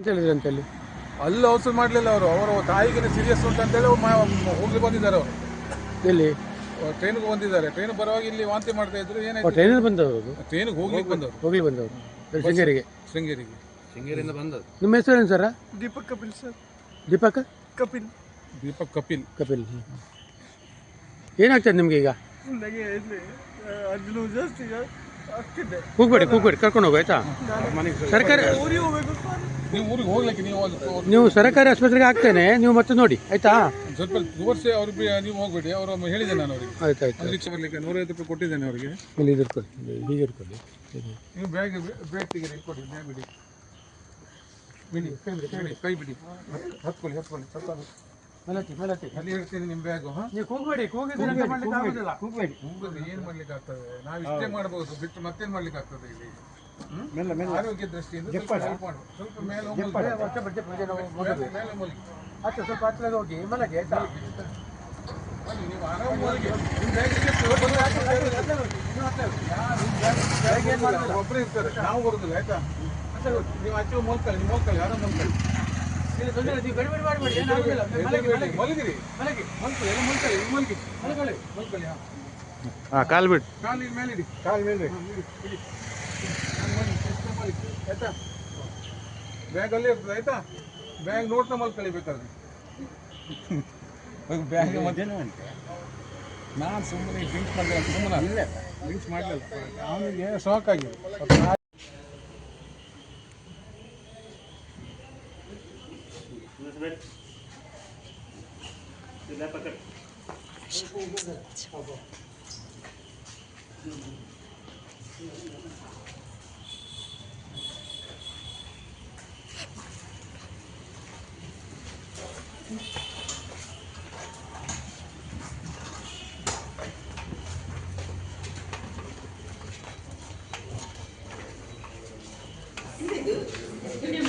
ಅಂತ ಹೇಳಿದ್ರು ಅಂತ ಅಲ್ಲಿ ಅಲ್ಲಿ ಔಷಧ ಮಾಡಲಿಲ್ಲ ಅವರು. ಅವರು ತಾಯಿಗೆ ಸೀರಿಯಸ್ ಉಂಟು ಅಂತೇಳಿ ಹೋಗ್ಲಿ ಬಂದಿದ್ದಾರೆ ಅವರು. ಎಲ್ಲಿ? ಟ್ರೈನ್ಗೆ ಬಂದಿದ್ದಾರೆ. ಟ್ರೈನ್ ಬರುವಾಗ ಇಲ್ಲಿ ವಾಂತಿ ಮಾಡ್ತಾ ಇದ್ರು. ಏನಾಯ್ತು? ಟ್ರೈನಲ್ಲಿ ಬಂದವರು? ಟ್ರೈನ್ಗೆ ಹೋಗ್ಲಿಕ್ಕೆ ಬಂದವರು. ಹೋಗ್ಲಿ ಬಂದವರು. ಶೃಂಗೇರಿಗೆ. ಶೃಂಗೇರಿಗೆ. ಶೃಂಗೇರಿಯಿಂದ ಬಂದದ್ದು? ನಿಮ್ಮ ಹೆಸರು ಏನು ಸರ? ದೀಪಕ್ ಕಪಿಲ್ ಸರ್. ದೀಪಕ್? ಕಪಿಲ್. ದೀಪಕ್ ಕಪಿಲ್. ಕಪಿಲ್. ಏನಾಗ್ತದೆ ನಿಮ್ಗೆ ಈಗ? ನನಗೆ ಇಲ್ಲಿ ಅದನ್ನು ಜಾಸ್ತಿ ಆಗ್ತಿದೆ. ಕೂಗ್ಬೇಡಿ ಕೂಗ್ಬೇಡಿ ಕರ್ಕೊಂಡು ಹೋಗು ಆಯ್ತಾ? ಸರ್ಕಾರಿ ಊರಿಗೆ ಹೋಗ್ಬೇಕು ನೀವು ಊರಿಗೆ ಹೋಗ್ಲಿಕ್ಕೆ ನೀವು ಅದು- ನೀವು ಸರ್ಕಾರಿ ಆಸ್ಪತ್ರೆಗೆ ಹಾಕ್ತೇನೆ ನೀವು ಮತ್ತೆ ನೋಡಿ ಆಯ್ತಾ? ಸ್ವಲ್ಪ ತೋರಿಸಿ ಅವ್ರಿಗೆ ನೀವು ಹೋಗ್ಬೇಡಿ ಅವರು ಹೇಳಿದೆ ನಾನು ಅವರಿಗೆ. ಆಯ್ತು ಆಯ್ತು ರಿಕ್ಷಾ ಬರಲಿಕ್ಕೆ ನೂರೈವತ್ತು ರೂಪಾಯಿ ಕೊಟ್ಟಿದ್ದೇನೆ ಅವರಿಗೆ. ಇಲ್ಲಿ ಇದು ಇಟ್ಕೊಳ್ಳಿ ಹೀಗೆ ಇಟ್ಕೊಳ್ಳಿ. ನೀವು ಬ್ಯಾಗ್ ಬ್ಯಾಗ್ ತೆಗೀರಿ ಕೊಡಿ ಬ್ಯಾಗ್ ಬಿಡಿ. ಬಿಡಿ ಕೈ ಬಿಡಿ ಕೈ ಬಿಡಿ. ಹತ್ಕೊಳ್ಳಿ ಹತ್ಕೊಳ್ಳಿ ಸ್ವಲ್ಪ ಮಲತಿ ಮಲತಿ ಅಲ್ಲಿ ಇರ್ತೀನಿ ನಿಮ್ಮ ಬ್ಯಾಗು ಹಾಂ? ನೀವು ಕೂಗ್ಬೇಡಿ ಕೂಗಿದ್ರೆ ಎಂತ ಮಾಡ್ಲಿಕ್ಕೆ ಆಗುದಿಲ್ಲ. ಕೂಗ್ಬೇಡಿ ಕೂಗದೆ ಏನು ಮಾಡ್ಲಿಕ್ಕೆ ಆಗ್ತದೆ? ನಾವು ಇಷ್ಟೇ ಮಾಡಬಹುದು ಬಿಟ್ಟು ಮತ್ತೇನು ಮಾಡ್ಲಿಕ್ಕೆ ಆಗ್ತದೆ ಇಲ್ಲಿ? ಹ್ಮ್? ಮೆಲ್ಲ ಮೆಲ್ಲ. ಆರೋಗ್ಯ ದೃಷ್ಟಿಯಿಂದ ಸ್ವಲ್ಪ help ಮಾಡು. ಸ್ವಲ್ಪ ಮೇಲೆ ಹೋಗಿ ಜಪ್ಪಳ, ಹೊಟ್ಟೆ ಬಟ್ಟೆ ಪೂಜೆ ನಾವು ಮಾಡೋದು. ಮೇಲೆ- ಮೇಲೆ ಮಲಗಿ. ಹತ್ತು ಸ್ವಲ್ಪ ಹತ್ತಿರ ಹೋಗಿ. ಮಲಗಿ ಆಯ್ತಾ? ಬನ್ನಿ, ನೀವು ಆರಾಮ ಮಲಗಿ. ನಿಮ್ಮ ಬ್ಯಾಗ್ ಇದೆ, ಇರ್ತಾರೆ. ನಾವು ಬರುದಿಲ್ಲ ಆಯ್ತಾ? ನೀವು ಆಚೆ ಮಲ್ಕೊಳ್ಳಿ ನೀವು ಮಲ್ಕೊಳ್ಳಿ ಆರಾಮ ಮಲ್ಕೊಳ್ಳಿ ಮಲ್ಕೊಳ್ಳಿ ಮಲ್ಕೊಳ್ಳಿ. ಹಾ. ಹಾಂ ಕಾಲು ಬಿಡು. ಕಾಲು ಮೇಲೆ ಇಡಿ ಕಾಲು ಮೇಲೆ ಆಯ್ತಾ ಬ್ಯಾಗ್ ಅಲ್ಲೇ. ಇರ್ತದೆ ಆಯ್ತಾ ಬ್ಯಾಗ್ ನೋಡ್ತಾ ಮಲ್ಕೊಳ್ಳಿ ಬೇಕಾದ್ರೆ ಬ್ಯಾಗ್ ಮಧ್ಯಾಹ್ನ ಉಂಟು ನಾನು ಸುಮ್ಮನೆ ಡ್ರಿಂಕ್ಸ್ ಮಾಡಲಿಲ್ಲ. ಸುಮ್ಮನೆ ಡ್ರಿಂಕ್ಸ್ ಮಾಡಲಿಲ್ಲ ಅವನಿಗೆ ಶಾಕ್ ಆಗಿದೆ 来 पकड़ Good.